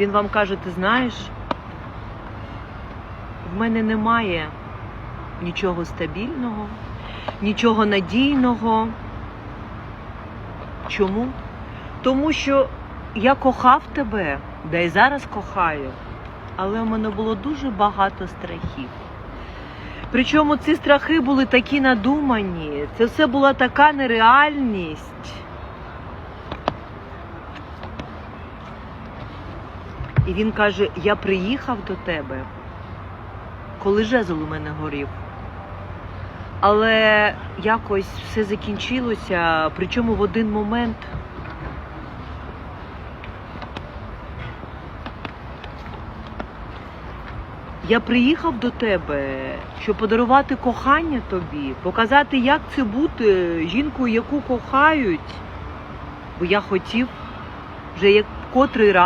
Він вам каже, ти знаєш, в мене немає нічого стабільного, нічого надійного. Чому? Тому що я кохав тебе, да й зараз кохаю, але в мене було дуже багато страхів. Причому ці страхи були такі надумані, це все була така нереальність. І він каже: Я приїхав до тебе, коли жезл у мене горів. Але якось все закінчилося, причому в один момент. Я приїхав до тебе, щоб подарувати кохання тобі, показати, як це бути жінкою, яку кохають. Бо я хотів вже як котрий раз.